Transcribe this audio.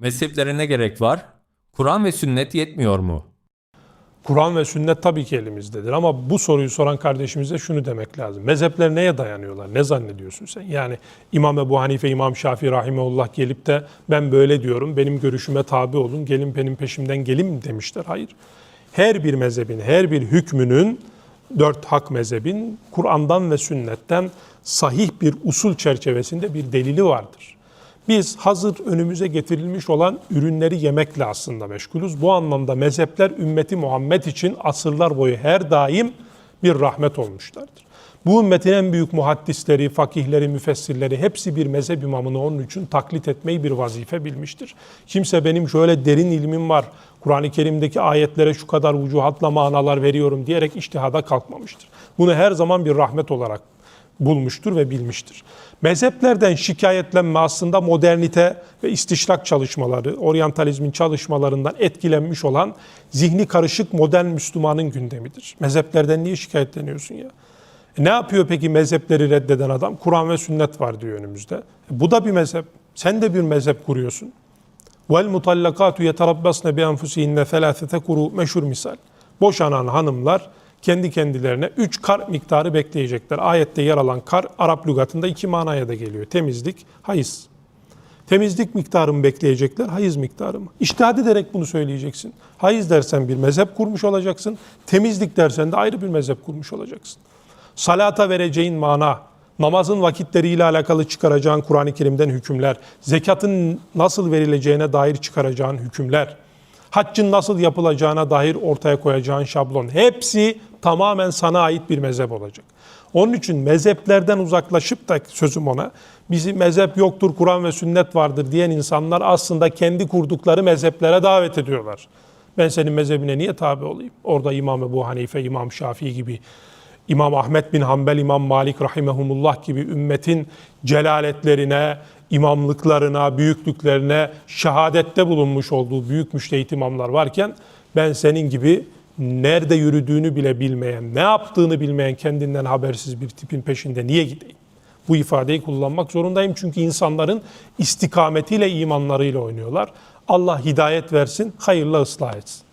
Mezheplere ne gerek var? Kur'an ve sünnet yetmiyor mu? Kur'an ve sünnet tabii ki elimizdedir ama bu soruyu soran kardeşimize şunu demek lazım. Mezhepler neye dayanıyorlar? Ne zannediyorsun sen? Yani İmam Ebu Hanife, İmam Şafii Rahimeullah gelip de ben böyle diyorum, benim görüşüme tabi olun, gelin benim peşimden gelin mi demişler. Hayır. Her bir mezhebin, her bir hükmünün, dört hak mezhebin Kur'an'dan ve sünnetten sahih bir usul çerçevesinde bir delili vardır. Biz hazır önümüze getirilmiş olan ürünleri yemekle aslında meşgulüz. Bu anlamda mezhepler ümmeti Muhammed için asırlar boyu her daim bir rahmet olmuşlardır. Bu ümmetin en büyük muhaddisleri, fakihleri, müfessirleri hepsi bir mezhep imamını onun için taklit etmeyi bir vazife bilmiştir. Kimse benim şöyle derin ilmim var, Kur'an-ı Kerim'deki ayetlere şu kadar vücuhatla manalar veriyorum diyerek iştihada kalkmamıştır. Bunu her zaman bir rahmet olarak bulmuştur ve bilmiştir. Mezheplerden şikayetlenme aslında modernite ve istişrak çalışmaları, oryantalizmin çalışmalarından etkilenmiş olan zihni karışık modern Müslümanın gündemidir. Mezheplerden niye şikayetleniyorsun ya? E ne yapıyor peki mezhepleri reddeden adam? Kur'an ve sünnet var diyor önümüzde. E bu da bir mezhep. Sen de bir mezhep kuruyorsun. Vel mutallakatu yeterabbasne bi enfusihinne felâfete kuru meşhur misal. Boşanan hanımlar kendi kendilerine 3 kar miktarı bekleyecekler. Ayette yer alan kar Arap lügatında iki manaya da geliyor. Temizlik, hayız. Temizlik miktarı mı bekleyecekler, hayız miktarı mı? İçtihad ederek bunu söyleyeceksin. Hayız dersen bir mezhep kurmuş olacaksın. Temizlik dersen de ayrı bir mezhep kurmuş olacaksın. Salata vereceğin mana, namazın vakitleriyle alakalı çıkaracağın Kur'an-ı Kerim'den hükümler, zekatın nasıl verileceğine dair çıkaracağın hükümler, haccın nasıl yapılacağına dair ortaya koyacağın şablon hepsi tamamen sana ait bir mezhep olacak. Onun için mezheplerden uzaklaşıp da sözüm ona bizi mezhep yoktur, Kur'an ve sünnet vardır diyen insanlar aslında kendi kurdukları mezheplere davet ediyorlar. Ben senin mezhebine niye tabi olayım? Orada İmam Ebu Hanife, İmam Şafii gibi, İmam Ahmet bin Hanbel, İmam Malik rahimehumullah gibi ümmetin celaletlerine, imamlıklarına, büyüklüklerine şehadette bulunmuş olduğu büyük müştehit imamlar varken ben senin gibi nerede yürüdüğünü bile bilmeyen, ne yaptığını bilmeyen kendinden habersiz bir tipin peşinde niye gideyim? Bu ifadeyi kullanmak zorundayım çünkü insanların istikametiyle, imanlarıyla oynuyorlar. Allah hidayet versin, hayırla ıslah etsin.